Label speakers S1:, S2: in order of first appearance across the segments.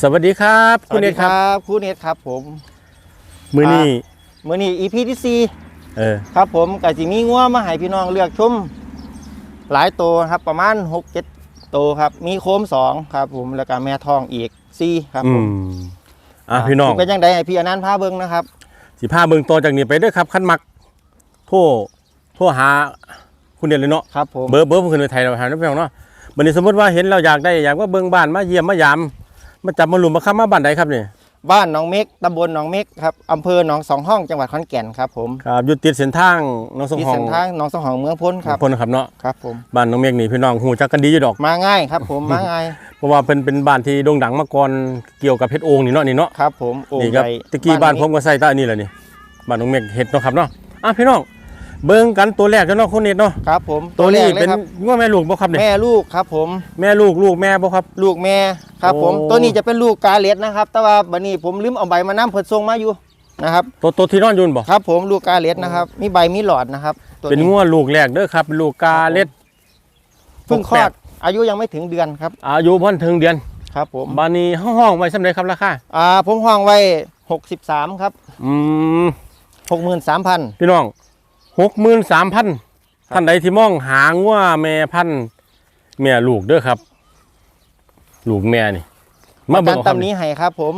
S1: สวัสดีครับ
S2: ส
S1: คุณ
S2: วัส
S1: เน
S2: ดี
S1: ต
S2: ค
S1: ค
S2: รั
S1: รับบ
S2: ครูเนตครับผม
S1: มือนี้
S2: มื้อนี้ EP ที่สี่
S1: เออ
S2: ครับผมก็สิมีงัวมาให้พี่น้องเลือกชมหลายตัวครับประมาณ6 7ตัวครับ มีโคมสองครับผมแล้วก็แม่ทองอีก4ครับ
S1: อื
S2: ผม
S1: มอะพี่น้อง
S2: เป็นจังไดให้พี่อนันต์พาเบิ่งนะครับ
S1: สิพาเบิ่งต่อจากนี้ไปเด้อครับคันมักโทรโทรหาคุณเนตเลยเนาะ
S2: ครับผม
S1: เบอร์เบอร์ผมขึ้นในไทยเราหาน้ำพี่น้องเนาะวันนี้สมมติว่าเห็นเราอยากได้อยากว่าเบิ่งบ้านมาเยี่ยมมายาม มาจับมาหลุมมาค้ำมาบ้านใดครับนี่
S2: บ้านหนองเม็กตำบลหนองเม็กครับอำเภอหนองสองห้องจังหวัดขอนแก่นครับผม
S1: ครับอยู่ติดเส้นทางน้องสง
S2: ที่
S1: หอง
S2: เส้นทางหนองสองห้องเมืองพ้นครับ
S1: พลนะครับเนาะ
S2: ครับผม
S1: บ้านน้องเมฆนี่พี่น้องหูจักกันดีอยู่ดอก
S2: มาง่ายครับผมมาง่าย
S1: เพราะว่าเป็นเป็นบ้านที่โด่งดังมาก่อนเกี่ยวกับเพชรโอ่งนี่เนาะนี่เนาะ
S2: ครับผมโอ่ง
S1: นี่ครับ
S2: ใหญ่
S1: ตะกี้บ้านผมก็ใส่ใต้นี่แหละนี่บ้านน้องเมฆเห็ดเนาะครับเนาะอะพี่น้อง เบิ่งกันตัวแรกกันเนาะคุณเนตเนาะ
S2: ครับผม
S1: ตัวนี้
S2: แรกลย
S1: เป็น
S2: ครับ
S1: ง้อแม่ลูกบ่ครับเนี่ย
S2: แม่ลูกครับผม
S1: แม่ลูกลูกแม่บ่ครับ
S2: ลูกแม่ครับผม
S1: โอ้
S2: ตัวนี้จะเป็นลูกกาเลสนะครับ แต่ว่าบัดนี้ผมลืมเอาใบมาน้ำเพิ่นส่งมาอยู่นะครับ
S1: ตัวตัวที่นอนอยุนบ่
S2: ครับผมลูกกาเลสนะครับ มีใบมีหลอดนะครับตัว
S1: เป็นง้อลูกแรกเด้อครับเป็นลูกกาเล็ด
S2: เพิ่งคลอดอายุยังไม่ถึงเดือนครับ
S1: อายุพ่นถึงเดือน
S2: ครับผม
S1: บ้านนี้ห้องไว้สำเร็จครับราคา
S2: อ่าผมห้องไว้63ครับ
S1: อืม
S2: 63,000
S1: พี่น้อง 63,000
S2: ครับ
S1: ท่านใดที่มองหาง้อแม่พันธุ์แม่ลูกเด้อครับ ลูกแม่นี่ มา
S2: ประ
S1: เบิ่
S2: กั
S1: ง
S2: น
S1: เอาครับ
S2: ตำนี้ให้ครับ ผม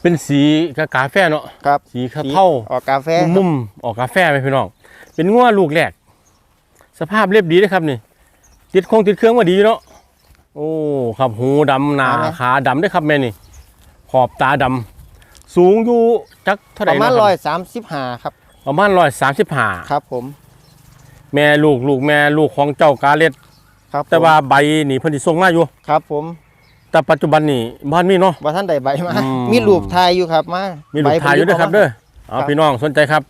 S1: เป็นสีกากาแฟเนาะ
S2: ครับ
S1: สีเทา
S2: ออกกาแฟ
S1: ๆมุมๆออกกาแฟไหมพี่น้องเป็นง้อลูกแรกสภาพเรียบดีนะครับนี่ติดคงติดเครื่องมาดีอยู่เนาะโอ้ครับหูดำหนาขาดำด้วยครับแม่นี่ขอบตาดำ สูงอยู่จักเท่าไห
S2: ป
S1: ร่
S2: ระมาณ
S1: นะค
S2: ร้
S1: รั
S2: อบยสามสิบห้าครับ
S1: ประมาณร้อยสามสิบห้า
S2: ครับผม
S1: แม่ลูกลูกแม่ลูกของเจ้ากาเล็ด
S2: ครับผม
S1: แต่ว่าใบนี่เพิ่นสิส่งมาอยู่
S2: ครับ ผม
S1: แต่ปัจจุบันนี่บ้านมีเนาะ
S2: ว่าท่านใดใบมา
S1: อืม
S2: มีรูปไทยอยู่ครับมา
S1: มีลูกทายอยู่ด้วยครับเด้อเอาพี่น้องสนใจครับ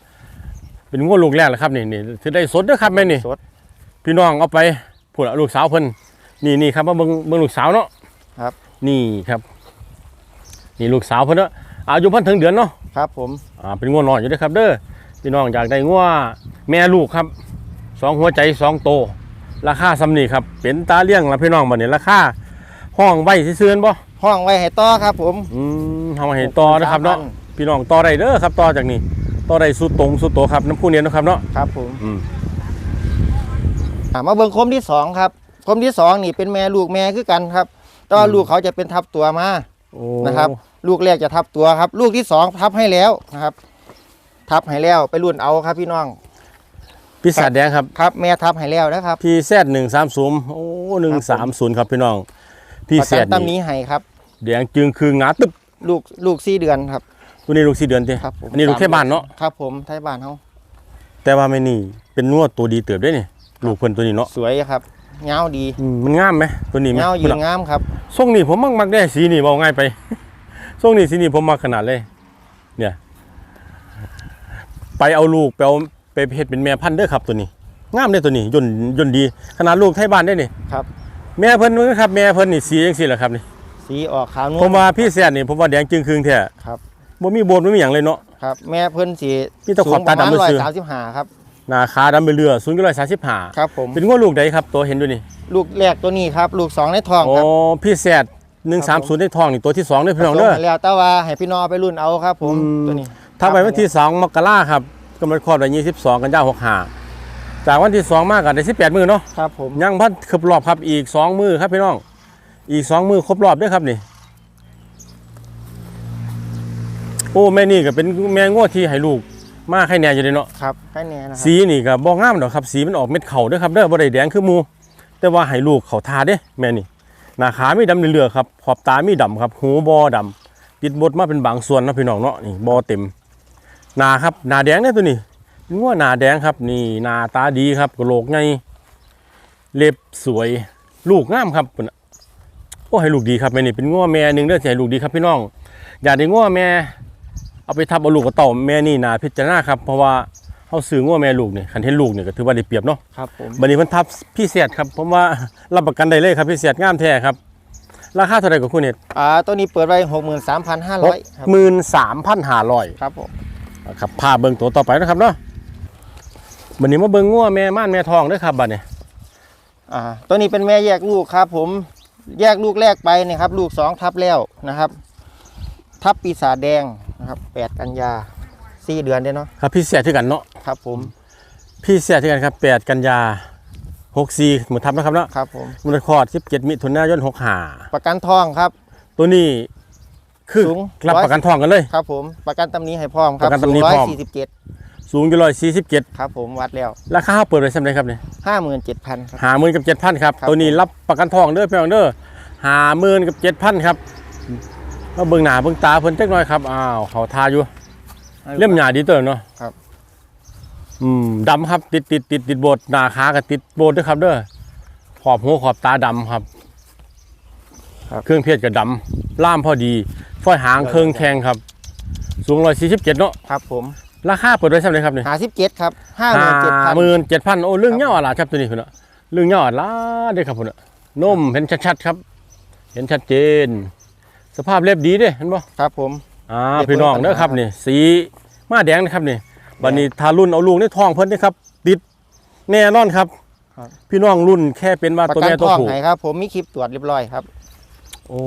S1: เป็นงวดลูกแรกแหละครับนี่นี่ถือได้สดเด้อครับแม่นี่
S2: สด
S1: พี่น้องเอาไปพูดเอาลูกสาวเพิ่นนี่นี่ครับมาเบิ่งเบิ่งลูกสาวเนาะ
S2: ครับ
S1: นี่ครับ นี่ลูกสาวเพิ่นเนาะ อายุเพิ่นถึงเดือนเนาะ
S2: ครับผม
S1: อ่าเป็นงวดน้อยอยู่เด้อครับ เด้อพี่น้องอยากได้งวดแม่ลูกครับสองหัวใจสองโต ราคาซ้ำนี่ครับ เป็นตาเลี้ยงละพี่น้องบัดนี้ราคาห้องไว้ซื่อๆบ่
S2: ห้องไว้ให้ต่อครับผม
S1: อืมเฮาให้ต่อนะครับเนาะพี่น้องต่อได้เด้อครับต่อจากนี้ต่อได้สุดตรงสุดโตครับน้ำผู้เนียนนะครับเนาะ
S2: ครับผม
S1: อืม
S2: อ่ามาเบิ่งโคมที่สองครับโคมที่สองนี่เป็นแม่ลูกแม่คือกันครับแต่ว่าลูกเขาจะเป็นทับตัวมา
S1: โอ้
S2: นะครับ ลูกแรกจะทับตัวครับ ลูกที่สองทับให้แล้วนะครับ ทับให้แล้วไปรุ่นเอาครับพี่น้อง
S1: พี่สาดแดงครับ
S2: ครับแม่ทับให้แล้วนะครับ
S1: พี่แซดหนึ่งสามศูนย์โอ้หนึ่งสามศูนย์ครับพี่น้อง พี่
S2: ประ
S1: แซ
S2: กัน
S1: ด
S2: ตำ
S1: นี่
S2: นี้ให้ครับ
S1: แดงจึงคือหงาตึบ
S2: ลูกลูกสี่เดือนครับ
S1: ตัวนี้ลูกสี่เดือนเต้
S2: ครับผม
S1: อันนี้ลูกเทพบ้านเนาะ
S2: ครับ ผมไทยบ้านเขา
S1: แต่ว่าไม่นี่เป็นนวดตัวดีเติบด้วยนี่ลูกเพิ่นตัวนี้เนาะ
S2: สวยครับเงาวดี
S1: อืมมันงามไหมตัวนี้ไหม
S2: เงาวยิงงามครับ
S1: ทรงนี้ผมมักมักได้สีนี่บอกง่ายไป ทรงนี้สีนี่ผมมักขนาดเลย เนี่ย ไปเอาลูกไปเอาไปเพชรเป็นแม่พันธุ์เด้อครับตัวนี้งามเลยตัวนี้ยนต์ยนต์ดี ขนาดลูกไทยบ้านได้นี่
S2: ครับ
S1: แม่เพิ่นนะครับ แม่เพิ่นนี่สีจังซี่แหละครับนี่
S2: สีออกขาวนว
S1: ผ
S2: ล
S1: มว่าพี่แซดนี่ผมว่าแดงจึงครึ่งแท้
S2: ครับ
S1: บ่มีโบนบ่มีหยังเลยเนาะ
S2: ครับแม่เพิ่นสี
S1: มีแต่ขอบตาดำ
S2: ร้อย
S1: ซื่อ
S2: สามสิบห้าครับ
S1: หน้าขาดำไปเรือสูงอยู่135
S2: ครับผม
S1: เป็นงวลูกใดครับตัวเห็นด้วยนี่
S2: ลูกแรกตัวนี้ครับ ลูกสองในท้อง
S1: อ๋อ
S2: ครับ
S1: พี่แซด 130ได้ทองนี่ตัวที่2เด้อพี่น้อง
S2: ผส
S1: เด้
S2: ม
S1: อ
S2: ให้แล้วแต่ว่าให้พี่น้องเอาไปรุ่นเอาครับผม
S1: อืม
S2: ตัวนี้
S1: ถ้าไปวันที่2มกราครับก็มันคลอดวัน22กันยายน65จากวันที่2มาก็ได้18มื้อเนาะ
S2: ครับผม
S1: ยังพันครบรอบครับอีก2มื้อครับพี่น้อง อีก2มื้อครบรอบเด้วยครับนี่โอ้แม่นี่ก็เป็นแม่งวดที่ให้ลูกมาให้แหน่อยู่เลยเนาะ
S2: ครับแค่นี้นะครับ
S1: สีนี่ก็บ่งามดอกครับ สีมันออกเม็ดเข่าเด้อครับเด้อบ่ได้แดงคือหมูแต่ว่าให้ลูกเขาทาเด้แม่นี่ หน้าขามีดำเหลืองๆครับขอบตามีดำครับหูบ่ดำติดบดมาเป็นบางส่วนนะพี่น้องเนาะนี่บ่เต็มหนาครับหนาแดงเนี่ยตัวนี้งัวหนาแดงครับ นี่หนาตาดีครับกระโหลกใหญ่เล็บสวยลูกงามครับนะโอ้ให้ลูกดีครับแม่นี่เป็นงัวแม่หนึ่งเด้อสิให้ลูกดีครับพี่น้อง อย่าได้งัวแม่ เอาไปทับเอาลูกกับเต่าแม่นี่นาพิจารณาครับ เพราะว่า เขาซื้องัวแม่ลูกนี่คันเห็นลูกนี่ก็ถือว่าได้เปรียบเนาะ
S2: ครับผม
S1: บัดนี้เพิ่นทับพี่เสียดครับผมว่ารับประกันได้เลยครับพี่เสียดงามแท้ครับ ราคาเท่าไหร่กับคุณเน็ต
S2: อ่าตัวนี้เปิดไว้หกหมื่นสามพันห้าร้อยครับ
S1: หมื่นสามพันห้าร้อย
S2: ครับผม
S1: ครับพาเบิ่งตัวต่อไปนะครับเนาะบัดนี้มาเบิ่งงัวแม่ม่านแม่ทองเด้วยครับบัดนี้
S2: อ่าตัวนี้เป็นแม่แยกลูกครับ ผมแยกลูกแรกไปเนี่ยครับ ลูกสองทับแล้วนะครับ ทับปีศาจแดงนะครับแปดกันยา สี่เดือนเด้เนาะ
S1: ครับพี่เสียที่กันเนาะ
S2: ครับผม
S1: พี่เสียที่กันครับ8กันยา64เหมือนทับนะครับเนาะ
S2: ครับผม
S1: มันคลอด17มิถุนายน65
S2: ประกันทองครับ
S1: ตัวนี้คือ
S2: สูง
S1: รับ
S2: ร้อย
S1: ประกันทองกันเลย
S2: ครับผมประกันตำหนี้ให้พร้อมครับ
S1: ประกันตำหนิพร้อม
S2: สี่สิบเจ็ด
S1: สูงอยู่147
S2: ครับผมวัดแล้ว
S1: ราคาเขาเปิดไว้สำเร็จครับเนี่ย
S2: ห้าหมื่นเจ็ดพันครับ
S1: หาหมื่นกับเจ็ดพันครับ
S2: ครับ
S1: ตัวนี้รับประกันทองเด้อพี่น้องเด้อหาหมื่นกับเจ็ดพันครับก็เบิ่งหน้าเบิ่งตาเพิ่นจักหน่อยครับอ้าวเขาทาอยู่ เล่มหญ้าดีเตอร์เนาะ
S2: ครับ
S1: อืมดำครับติดติดติดติดโบดหน้าขากับติดโบดด้วยครับ เด้อขอบหัวขอบตาดำครับ
S2: ครับ
S1: เครื่องเพชรกับดำล่ามพอดีฝ้อยหางเครื่องแข็งครับ สูงร้อยสี่สิบเจ็ดเนาะ
S2: ครับผม
S1: ราคาเปิดไว้สำเร็จครับเนี่ย
S2: หาสิบเจ็ดครับห้าหมื่นเจ็ดพัน
S1: หมื่นเจ็ดพันโอ้เรื่อง
S2: ครับ
S1: เงาอะไรครับตัวนี้คุณเนาะเรื่องเงาอะไรเด้อครับคุณเนาะนมเห็นชัดๆครับ เห็นชัดเจน สภาพเรียบดีเด้เห็นบ่
S2: ครับผม
S1: อ่า
S2: เรียบ
S1: พี่น้อง
S2: เรียบ
S1: เด้อครับ
S2: ปัญหา
S1: นี่ สีมาแดงนะครับนี่บัดนี้ทารุ่นเอาลูกในท้องเพิ่นเด้อครับ ติดแน่นอนครับ
S2: ครับ
S1: พี่น้องรุ่นแค่เป็นว่า
S2: ประ
S1: ตัว
S2: กัน
S1: แม่
S2: ท
S1: ตัว
S2: อง
S1: ผู้
S2: ให้ครับ ผมมีคลิปตรวจเรียบร้อยครับ
S1: โอ้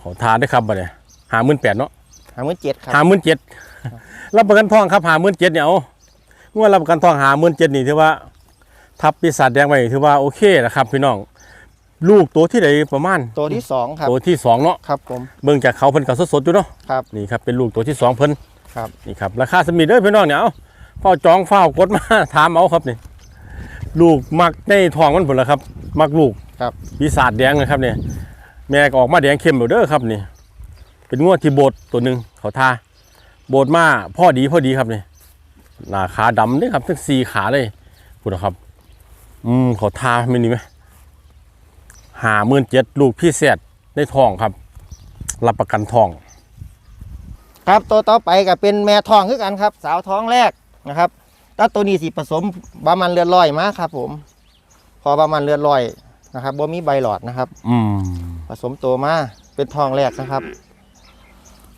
S1: ขอทานได้อครับบัดนี้หาหมื่นแปดเนาะ
S2: หาหมื่นเจ็ดครับ
S1: หาหมื่นเจ็ดรับประกันทองครับหาหมื่นเจ็ดเนี่ยเอางวดรับประกันทองหาหมื่นเจ็ดนี่ถือว่า ทับปีศาจแดงไว้ถือว่าโอเคนะครับ พี่น้อง ลูกตัวที่ไหนประมาณ
S2: ตัวที่สองครับ
S1: ตัวที่สองเนาะ
S2: ครับผม
S1: เบิ่งจากเขาเพิ่นกับสดๆอยู่เนาะ
S2: ครับ
S1: นี่ครับเป็นลูกตัวที่สองเพิ่น
S2: ครับ
S1: นี่ครับราคาสมิธเด้อพี่น้องเนี่ยเอาเฝ้าจองเฝ้ากดมาถามเอาครับนี่ลูกมักในท้องมันผลละครับ มักลูก
S2: ครับ
S1: ปีศาจแดงนะครับเนี่ยแม่ก็ออกมาแดงเข้มอยู่เด้อครับนี่เป็นงวดที่โบดตัวหนึ่งเขาทาโบดมาพ่อดีพ่อดีครับนี่หน้าขาดำนี่ครับทั้งสี่ขาเลยพูดนะครับ อืมเขาทาไม่นี่ไหม หาหมื่นเจ็ดลูกพี่เศษในท้องครับ รับประกันทอง
S2: ครับตัวต่อไปก็เป็นแม่ทองคือกันครับ สาวท้องแรกนะครับถ้าตัวนี้สิผสมบามันเลือดลอยมาครับ ผม พอบามันเลือดลอยนะครับบ่มีใบหลอดนะครับ
S1: อืม
S2: ผสมตัวมาเป็นทองแรกนะครับ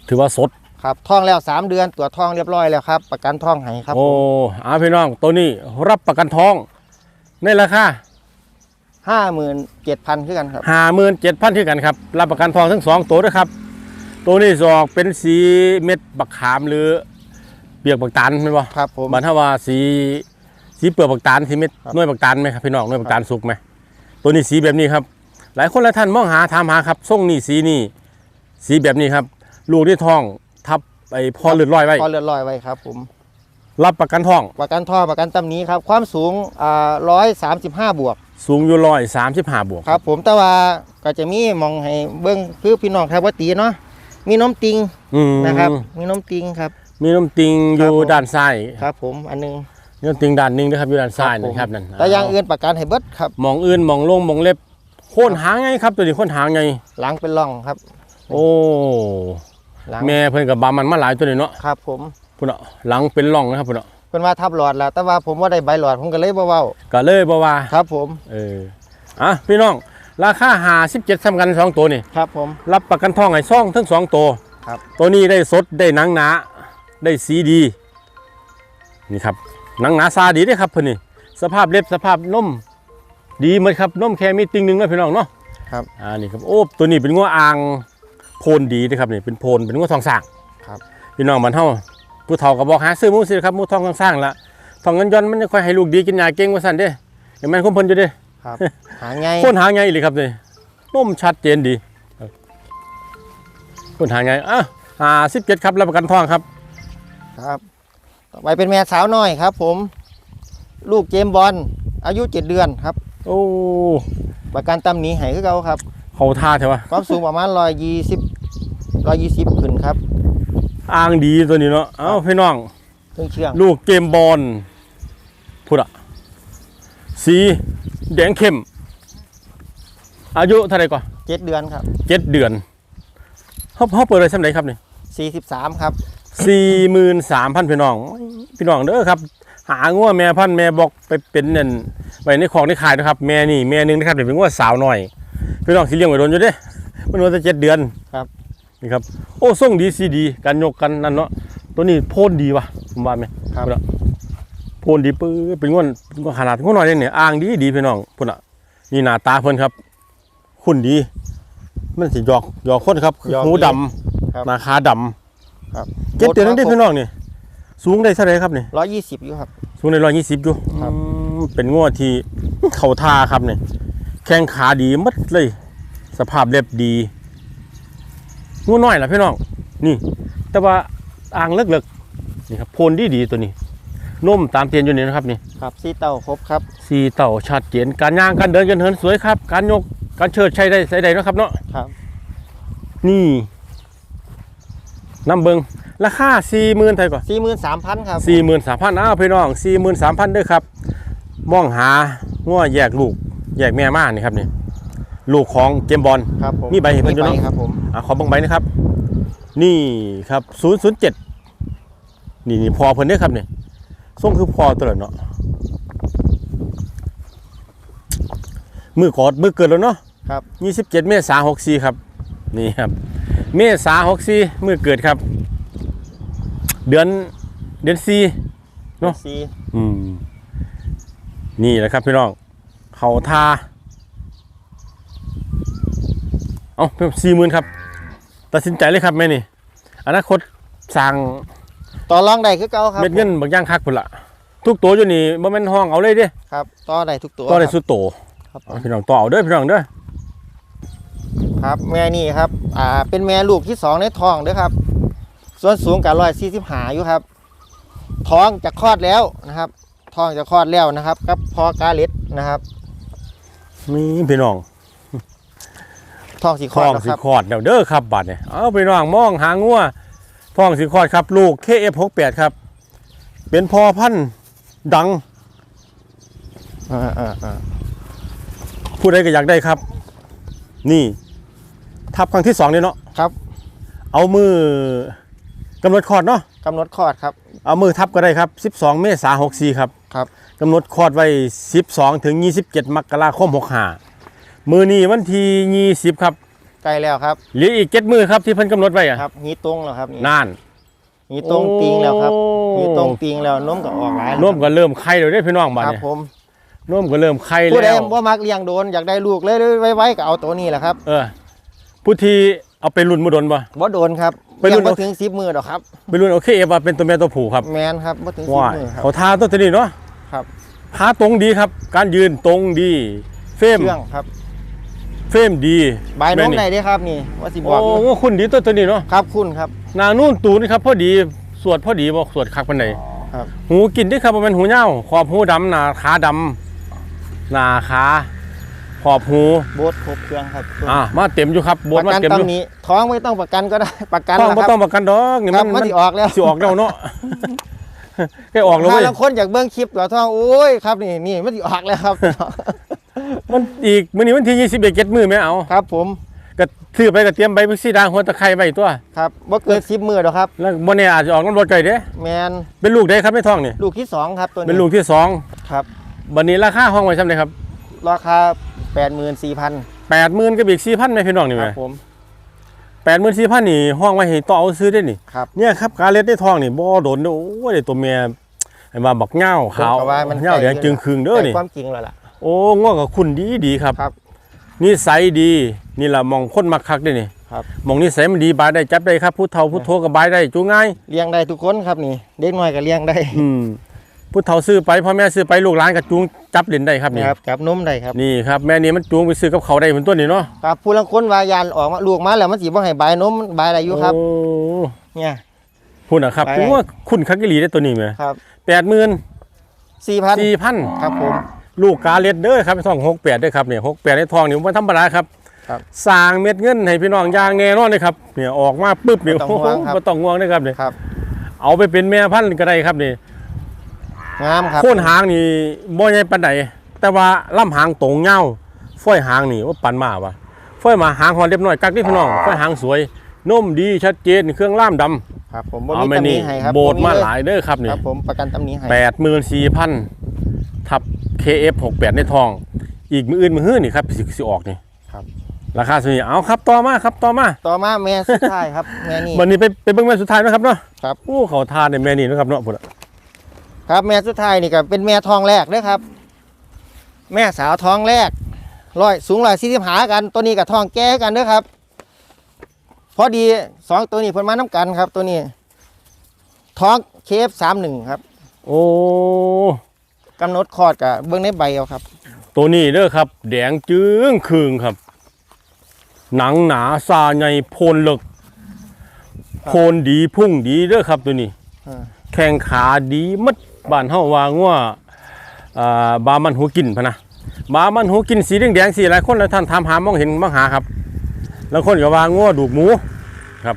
S1: ถือว่าสด
S2: ครับทองแล้วสามเดือนตรวจทองเรียบร้อยแล้วครับ ประกันทองให้ครับ
S1: โอ้อาพี่น้องตัวนี้รับประกันทองในราคา
S2: ห้าหมื่นเจ็ดพันคือกันครับ
S1: ห้าหมื่นเจ็ดพันที่กันครับ รับประกันทองทั้งสองตัวด้วยครับ ตัวนี้จะออกเป็นสีเม็ดบักขามหรือเปียกบักตาลเป็นบ่
S2: ครับผม
S1: บันทว่าสีสีเปลือกบักตาลสีเม็ด
S2: ครับ
S1: หน่วยบักตาลไหมครับพี่น้องหน่วยบักตาลสุกไหมตัวนี้สีแบบนี้ครับ หลายคนหลายท่านมองหาถามหาครับส่งนี่สีนี่สีแบบนี้ครับ ลูกที่ท้องทับไอ้พอเลือดลอยไว้
S2: พอเลือดลอยไว้ครับผม
S1: รับประกันทอง
S2: ประกันท่อประกันตำหนี้ครับ ความสูงอ่าร้อยสามสิบห้าบวก
S1: สูงอยู่ร้อยสามสิบห้าบวก
S2: ครับ ผมแต่ว่าก็จะมีมองให้เบิ้งคือพี่น้องครับว่าตีเนาะมีน้มติง
S1: อืม
S2: นะครับ มีน้มติงครับ
S1: มีน้ำติงอยู่
S2: ครับผม
S1: ด้านซ้าย
S2: ครับ ผมอันหนึง
S1: มีน้ำติงด้านหนึงนะครับอยู่ด้านซ้าย
S2: ผม
S1: นะครับนั่น
S2: แต่อย่างอื่นประกันให้เบิดครับ
S1: มองอื่นมองลงมองเล็บโค่นหางไงครับ ตัวนี้โค่นหางไง
S2: หลังเป็นร่องครับ
S1: โอ้
S2: หลัง
S1: แม่เพิ่นกับบามันมาหลายตัวนี้เนาะ
S2: ครับผม
S1: พุ่นเนาะหลังเป็นร่องนะครับพุ่นเนาะ
S2: เพิ่นว่าทับหลอดแล้วแต่ว่าผมว่าได้ใบหลอดผมก็เลยบ่เว้า
S1: ก็เลยบ่ว่า
S2: ครับผม
S1: เอออะพี่น้องราคาหา17สำกันสองตัวนี่
S2: ครับผม
S1: รับประกันทองให้ซ่องทั้งสองตัว
S2: ครับ
S1: ตัวนี้ได้สดได้หนังหนาได้สีดี นี่ครับหนังหนาซาดีเด้อครับเพิ่นนี่สภาพเล็บสภาพนมดีหมดครับนมแค่มีติ่งหนึงนะพี่น้องเนาะ
S2: ครับ
S1: อ่านี่ครับโอ้ตัวนี้เป็นงัวอ่างโพนดีนะครับนี่เป็นโพนเป็นงัวทองสร้าง
S2: ครับ
S1: พี่น้องมันเฮา ผู้เฒ่าก็บอกหาซื้อหมูสิครับหมูทองสร้างละทองเงินย้อนมันจะค่อยให้ลูกดีกินยาเก่งว่าซั่นเด้เห็นมันคมเพิ่นอยู่เด้
S2: ครับหาไง
S1: คนหาไงเลยครับนี่นมชัดเจนดีคนหาไงอะหา17ครับรับประกันทองครับ
S2: ครับต่อไปเป็นแม่สาวน้อยครับ ผม ลูกเจมส์บอลอายุ7เดือนครับ
S1: โอ้
S2: ประกันตำหนี้ให้คือเขาครับ
S1: เขาท่าใช่ปะ
S2: ความสูงประมาณ120 120ขึ้นครับ
S1: อ่างดีตัวนี้เนาะ เอ้าพี่น้อง
S2: เครื่องเชื่อง
S1: ลูกเกมบอลพูดอะสีแดงเข้ม อายุเท่าไหร่ก่อน
S2: 7เดือนครับ
S1: เจ็ดเดือนเขาเขาเปิดอะไรสำไหนครับนี่
S2: 43ครับ
S1: สี่หมื่นสามพันพี่น้อง พี่น้องเด้อครับ หางัวแม่พันธุ์แม่บอกไปเป็นเน่นไว้ในของในขายนะครับ แม่นี่แม่หนึงนะครับเดี๋ยวเป็นงัวสาวหน่อย พี่น้องสิเลี้ยงไว้โดนอยู่เด้มันว่าจะเจ็ดเดือน
S2: ครับ
S1: นี่ครับโอ้ส่งดีสีดีการยกกันนั่นเนาะตัวนี้โพนดีว่ะผมว่าไหม
S2: ครับ
S1: พุ่นอะโพนดีปื้อเป็นงวนเป็นงวนขนาดงวนน้อยเนี่ยอ่างดีดีพี่น้องพุ่นอะนี่หน้าตาเพิ่นครับโคคุณดี มันสิหยอกหยอกคนครับ
S2: หยอก
S1: หู
S2: ดี
S1: ด
S2: ครับำ
S1: หนาขาด
S2: ครับำ
S1: เจ็ดเดือนนึงได้พี่น้องนี่สูงได้เท่าไหรครับนี่
S2: ร้อยยี่สิบอยู่ครับ
S1: สูงในร้อยยี่สิบอยู่
S2: ครับ
S1: อืมเป็นงวดที่เขาทาครับเนี่ยแข้งขาดีหมัดเลย สภาพเล็บดี งูน้อยล่ะพี่น้อง นี่ แต่ว่าอ่างเลิกๆนี่ครับโพนดีดีๆตัวนี้นุ่มตามเตียนอยู่นี่นะครับนี่
S2: ครับซีเต้าครบครับ
S1: สีเต่าชัดเจนการย่างการเดินการเหินสวยครับ การยกการเชิดใช้ได้ใช้ได้เนาะครับเนาะ
S2: ครับ
S1: นี่น้ำเบิงราคาสี่หมื่นไทยก่อน
S2: สี่หมื่นสามพันครับ
S1: สี่หมื่นสามพันอ้าวพี่น้องสี่หมื่นสามพันด้วยครับมองหาง้อแยกลูก แยกแม่ม่านี่ครับนี่ลูกของเกมบอล
S2: ครับผม
S1: มีใบให้เพิ่นอยู่เนอะ ขอเบังใบนะครับ นี่ครับศูนย์ศูนย์เจ็ดนี่นี่พอเพิ่นเด้อครับนี่ส่งคือพอตัวละเนาะมือกอดมือเกิดแล้วเนาะ
S2: ครับ
S1: ยี่สิบเจ็ดเมษาหกสี่ครับ นี่ครับ เมษาหกสี่มือเกิดครับ เดือนเดือนสี่เนอะ
S2: ซี
S1: อืมนี่แหละครับพี่น้องเขาทา เอาสี่หมื่นครับ ตัดสินใจเลยครับแม่นี่อนาคตสั่ง
S2: ต่อรองได้คือเก่าครับ
S1: เม็ดเงินบางอย่างคักพุ่นละทุกตัวอยู่นี่บ่แม่นห้องเอาเลยเด้
S2: ครับต่อได้ทุกตัว
S1: ต่อได้
S2: ครับ
S1: สุดโต
S2: ครับผม
S1: เอาพี่น้องต่อเอาเด้อพี่น้องเด้อ
S2: ครับแม่นี่ครับอ่าเป็นแม่ลูกที่สองในท้องเด้อครับ ส่วนสูงกับร้อยสี่สิบหาอยู่ครับ ท้องจะคลอดแล้วนะครับ ท้องจะคลอดแล้วนะครับกับพอกาเล็ดนะครับ
S1: นี่พี่น้อง
S2: ท้องสีคล
S1: ท้
S2: อ
S1: อ
S2: ด
S1: ง
S2: แล้ว
S1: สิ
S2: ครับ
S1: คลอดแล้วเด้อครับบัดเนี่ยเอาพี่น้องมองหางัวท้องสิคลอดครับ ลูก KF68 ครับ เป็นพอพันธุ์ดัง
S2: อ่าอ่าอ่า
S1: ผู้ใดก็อยากได้ครับ นี่ ทับครั้งที่สองนี่เนาะ
S2: ครับ
S1: เอามือกำหนดคลอดเนาะ
S2: กำหนดคลอดครับ
S1: เอามือทับก็ได้ครับ 12 เมษายน64 ครับ
S2: ครับ
S1: กำหนดคลอดไว้ 12 ถึง 27 มกราคม65 มือนี้วันที่20ครับ
S2: ใกล้แล้วครับ
S1: เหลืออีก7มือครับที่เพิ่นกำหนดไว้อะ
S2: ครับหีตรงแล้วครับนี่
S1: นั่น
S2: หีตรงติงแล้วครับ
S1: โอ้
S2: หีตรงติงแล้วนมก็ออกหลายแล้ว
S1: ร่วมก็เริ่มไข่แล้วเด้อพี่น้องบัด
S2: ครับ
S1: เนี่ย
S2: ผม
S1: ร่วมก็เริ่มไข่
S2: ผู้ใด
S1: แล้ว
S2: ว่ามักเลี้ยงโดนอยากได้ลูกเลยไว้ๆก็เอาตัวนี้แหละครับ
S1: เออผู้ที่เอาไปรุ่นมือดนบ่
S2: บ่โดนครับ
S1: ไปรุ่น
S2: ยังบ่ถึงสิบมือหรอกครับ
S1: ไปรุ่นโอเคเอว่าเป็นตัวแม่ตัวผู้ครับ
S2: แมนครับบ่ถึงสิบ
S1: ว้าย
S2: มือครับ
S1: เขาทาตัวนี้เนาะ
S2: ครับ
S1: ทาตรงดีครับ การยืนตรงดี เฟรม
S2: เชื่องครับ
S1: เฟรมดี
S2: บายน
S1: แม่
S2: ม
S1: นี่
S2: ได้เด้ครับนี่ว่าสิบ
S1: โอ้
S2: อกอยู่
S1: คุณดีตัวตัวนี้เนาะ
S2: ครับคุณครับ
S1: หนานู่นตูนี่ครับพอดีสวดพอดีบอกสวดคักปานใด
S2: ครับ
S1: หูกินที่ครับบ่แมันเป็นหูเหย้าขอบหูดำหนาขาดำหนาขาขอบหู
S2: โบสครบเครื่องครับ
S1: อ่ามาเต็มอยู่ครับบ
S2: ป
S1: น
S2: ระ
S1: มา
S2: กัน
S1: เต็มอยู่
S2: ตำหนี้ท้องไม่ต้องประกันก็ได้ประกัน
S1: ต้อง
S2: นะ
S1: บ่
S2: ค
S1: ต้
S2: รั
S1: อบงประกันดอกนี่
S2: ค
S1: มั
S2: รับ
S1: น
S2: มันสิออกแล้ว
S1: สิออกแล้วเนาะแกออกแล้ว
S2: ถ้า
S1: เว้ย
S2: บางคนอยากเบิ่งคลิปตัวท้องโอ้ยครับนี่นี่มันสิออกแล้วครับ
S1: มันอีกมื้อนี้วันที่21เจ็ดมื้อแม่เอา
S2: ครับผม
S1: ก็ซื้อไปก็เตรียมใบพักซีดาหัวตะไคร้ไว้ตัว
S2: ครับบ่เกินสิบมือหรอกครับ
S1: แล้วบ่แน่อาจจะออกน้ำรถไก่เด้
S2: แมน
S1: เป็นลูกได้ครับในท้องนี่
S2: ลูกที่สองครับตัวนี้
S1: เป็นลูกที่สอง
S2: ครับ
S1: บัดนี้ราคาห้องไว้ซำใดครับ
S2: ราคาแปดหมื่นสี่พัน
S1: 80,000กับอีก4,000แม่พี่น้องนี่
S2: ค
S1: แม่
S2: รับผม
S1: 84,000นี่ห้องไว้ให้ต่อเอาซื้อได้นี่
S2: ครับ
S1: เนี่ยครับกาเล็ดในท้องนี่บ่โดนเด้อโอ้ยได้ตัวแม่ไอ้ว่าบักเหง้าขาว
S2: ผมก็ว่ามัน
S1: เหง้าแดงจึงคืงเด้อนี่
S2: ใกล้ความจริงแล้วล่ะ
S1: โอ้ง้อกับคุณดีดีครับ
S2: ครับ
S1: นิสัยดีนี่ล่ะมองคนมักคักเด้อนี่
S2: ครับ
S1: มองนิสัยมันดีบายได้จับได้ครับผู้เฒ่าผู้โทก็บายได้จูง่าย
S2: เลี้ยงได้ทุกคนครับนี่เด็กน้อยก็เลี้ยงได้
S1: อืมผู้เฒ่าซื้อไปพ่อแม่ซื้อไปลูกหลานก็จูงจับเล่นได้ครับนี่
S2: นะครับจับนมได้ครับ
S1: นี่ครับแม่นี่มันจูงไปซื้อกับเขาวได้เหมือนตัวนี้เนาะ
S2: ครับผู้ลังคนวายานออกมาลูกมาแล้วมันสิบ่ให้บายนมบายอะไรอยู่ครับ
S1: โอ้
S2: เนี่ย
S1: พูดนะครับ
S2: ไป
S1: ผมว่าคุณคักกิลีได้ตัวนี้ไหม
S2: ครับ
S1: แปดหมื่น
S2: สี่พัน
S1: สี่พัน
S2: ครับผม
S1: ลูกกาเล็ดเด้อครับทองหกแปดด้วยครับเนี่ยหกแปดในทองนี่มันธรรมดาครับ
S2: ครับ
S1: สร้างเม็ดเงินให้พี่น้องอย่างแน่นอนเลยครับเนี่ยออกมาปุ๊บเนี่ย
S2: บ่ต้องห่วงครับ
S1: ก็ต้องห่วงนะครับเนี่ย
S2: ครับ
S1: เอาไปเป็นแม่พันธุ์ก็ได้ครับนี่
S2: งามครับ
S1: โค่นหางนี่บ่ใหญ่ปานใดแต่ว่าลำหางตรงเงาฝ้อยหางนี่ว่าปันมาวะฝ้อยมาหางหอนเรียบร้อยกักนี่พี่น้องฝ้อยหางสวยนุ่มดีชัดเจนเครื่องล่ามดำ
S2: ครับผมบ่
S1: เอา
S2: มี
S1: แม่
S2: ตำหนิ
S1: นี่
S2: ให้ครับ
S1: โบดมา
S2: บ่
S1: หลายเด้อครับ
S2: ค
S1: นี่
S2: รับผมประกันตำหนิให้
S1: แปดหมื่นสี่พัน ทับ KF หกแปดในทอง อีกมืออื่นมือฮื้อนี่ครับสิสิออกนี่
S2: ครับ
S1: ราคาสุดนี้เอาครับต่อมาครับต่อมา
S2: ต่อมาแม่สุดท้ายครับแม่นี่
S1: วันนี้ไปไปเบิ่งแม่สุดท้ายนะครับเนาะ
S2: ครับ
S1: โอ้เขาทานในแม่นี่นะครับเนาะพุ่นน่ะ
S2: ครับแม่สุดท้ายนี่ก็เป็นแม่ทองแรกเด้อครับ แม่สาวท้องแรกร้อยสูงร้อยสี่สิบหากันตัวนี้กับทองแก้กันเด้อครับพอดีสองตัวนี้เพิ่นมาน้ำกันครับ ตัวนี้ท้องเคฟสามหนึ่งครับ
S1: โอ้
S2: กำหนดคลอดกับเบื้องในใบเอาครับ
S1: ตัวนี้เด้อครับ แดงจึ้งคืงครับ หนังหนาซาใหญ่โพนเลิกโพนดีพุ่งดีเด้อครับตัวนี้
S2: อ่า
S1: แข้งขาดีมัดบ้านเฮาว่างัวอ่าบามันหูกินพะนะบามันหูกินสีแดงๆสีหลายคนแล้วท่านถามหามองเห็นมองหาครับแล้วคนก็ว่างัวดูกหมูครับ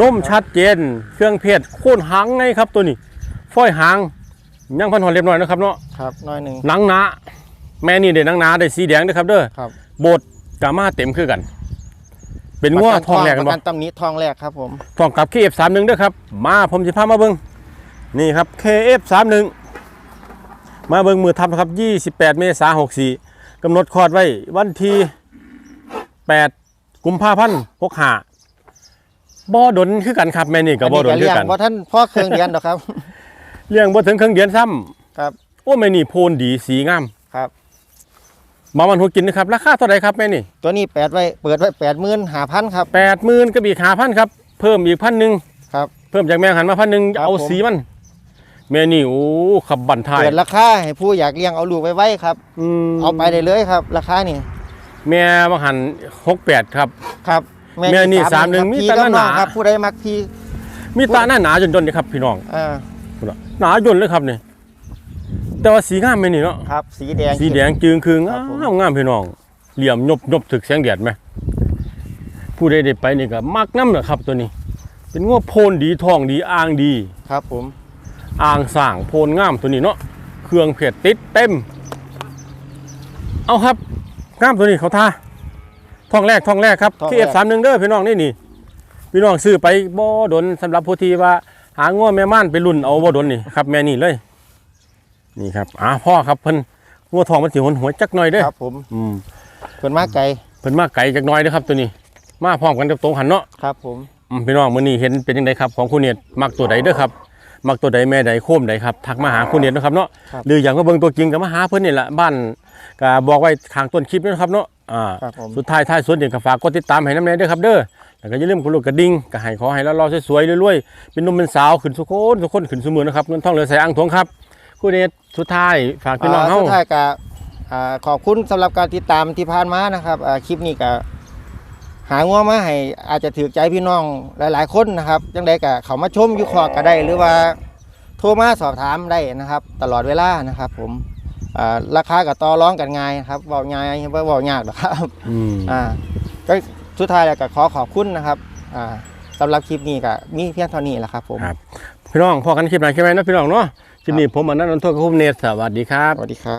S1: นมชัดเจน เครื่องเพศโค่นหางไงครับตัวนี้ ฝ้อยหาง ยังพันหอนเรียบร้อยนะครับเนาะ
S2: ครับน้อยหนึ่ง
S1: หนังหนาแม่นี่เด็หนังหนาได้สีแดงด้วยครับเด้อ
S2: ครับ
S1: โบดกามาเต็มคือกัน เป็นงัวทองแรกกัน
S2: ป
S1: บ่
S2: ระกันตำหนี้ทองแรกครับผม
S1: ทองกับ KF31 ด้วยครับ มาผมจะพามาเบิ่งนี่ครับ KF31 มาเบิ่งมือทับนะครับ 28 เมษายน64กำหนดคลอดไว้วันที่ 8 กุมภาพันธ์65บ่ดนคือกันครับแม่นี่ก็บ่ดน
S2: อั
S1: คือ
S2: เลี้ยง
S1: กัน
S2: บ่ท่านพ่อเครื่องเดียนดอกครับ
S1: เลี้ยงบ่ถึงครึ่งเดือนซ้ำ
S2: ครับ
S1: โอ้แม่นี่โพนดีสีงาม
S2: ครับ
S1: มามันหัวกินนะครับ ราคาเท่าไหร่ครับแม่นี่
S2: ตัวนี้แปดไว้เปิดไว้แปดหมื่นหาพันครับ
S1: 80,000กับอีก5,000ครับ เพิ่มอีกพันหนึง
S2: ครับ
S1: เพิ่มจากแมงหันมาพันหนึง
S2: ครับ
S1: เอา
S2: ผม
S1: สีมัน แม่นี่โอ้ขับบันทาย
S2: เปิดราคาให้ผู้อยากเลี้ยงเอาลูกไว้ไว้ครับ
S1: ม
S2: เอาไปได้เลยครับ ราคานี่
S1: แม่บางหันหกแปดครับ
S2: ครับ
S1: แม่นี่สามหนึ่งมี
S2: พี่
S1: แต่
S2: กับ
S1: ห
S2: น้
S1: นา
S2: องครับผู้ใดมักพี่
S1: มีตาหน้าหนาจนๆนี่ครับพี่น้อง
S2: อ่า
S1: หนาจนเลยครับนี่แต่ว่าสีงามไหมนี่เนาะ
S2: ครับ สีแดง
S1: สีแดงจึงคืองา
S2: ครับผม
S1: มงามพี่น้องเหลี่ยมยบยบถึกแสงแดดไหมผู้ใดได้ไปนี่ก็มักน้ำนะครับตัวนี้ เป็นงัวโพนดีทองดีอ่างดี
S2: ครับผม
S1: อ่างสร้างโพนงามตัวนี้เนาะเครื่องเพชรติดเต็ม เอาครับงามตัวนี้เขาท่าท่องแรกท่องแรกครับที่เอฟสามหนึ่งเด้อพี่น้องนี่นี่พี่น้องซื้อไปบ่ดนสำหรับผู้ที่ว่า หาง้อแม่ม่านไปรุ่นเอาบ่ดนนี่ครับแม่นี่เลย นี่ครับอ่าพ่อครับเพิ่นงัวทองมันสิหนหัวจักหน่อยเด้อ
S2: ครับผม
S1: อืม
S2: เพิ่นมาไกล
S1: เพิ่นมาไกลจักหน่อยเด้อครับ ตัวนี้ มาพร้อมกันกับตรงหันเนาะ
S2: ครับผม
S1: อืมพี่น้องมื้อนี้เห็นเป็นจังไดครับของคุณเนตมักตัวใดเด้อครับมักตัวใดแม่ใดโคมใดครับทักมาหาคุณเนตนะครับเนาะ
S2: ครับ
S1: หรืออยากมาเบิ่งตัวจริงก็มาหาเพิ่นนี่แหละบ้านก็บอกไว้ข้างต้นคลิปนี่นะครับเนาะอ่า
S2: ครับผม
S1: สุดท้ายท้ายสุดเดี๋ยวก็ฝากกดติดตามให้น้ำแน่ด้วยครับเด้อ แล้วก็อย่าลืมกดลูกกระดิ่งก็ให้ขอให้เรารอสวยๆรวยๆเป็นหนุ่มเป็นสาวขึ้นสุโคนสุโคนขึ้นสมือนะครับเงินทองเหลือใส่อ่างทองครับคุณเนตสุดท้ายฝากพี่น้อง
S2: อ่า
S1: เฮา
S2: สุดท้ายก็อ่าขอบคุณสำหรับการติดตามที่ผ่านมานะครับอ่าคลิปนี้ก็หางัวมาให้อาจจะถือใจพี่น้องหลาย ๆ คนนะครับจังใดก็เขามาชมอยู่คอกก็ได้ หรือว่าโทรมาสอบถามได้นะครับ ตลอดเวลานะครับ ผมอ่าราคากับต่อร้องกันง่ายครับบอกง่ายไม่บอกยากหรอกครับ
S1: อืม
S2: อ่าก็ สุดท้ายแล้วก็ขอขอบคุณนะครับอ่าสำหรับคลิปนี้ก็มีเพียงเท่านี้แหละครับผม
S1: พี่น้องพอกันคลิปไหนคลิปไหนเนาะพี่น้องเนาะคลิปนี้ผมอนันต์นนทกับคุณเนตสวัสดีครับ
S2: สวัสดีครับ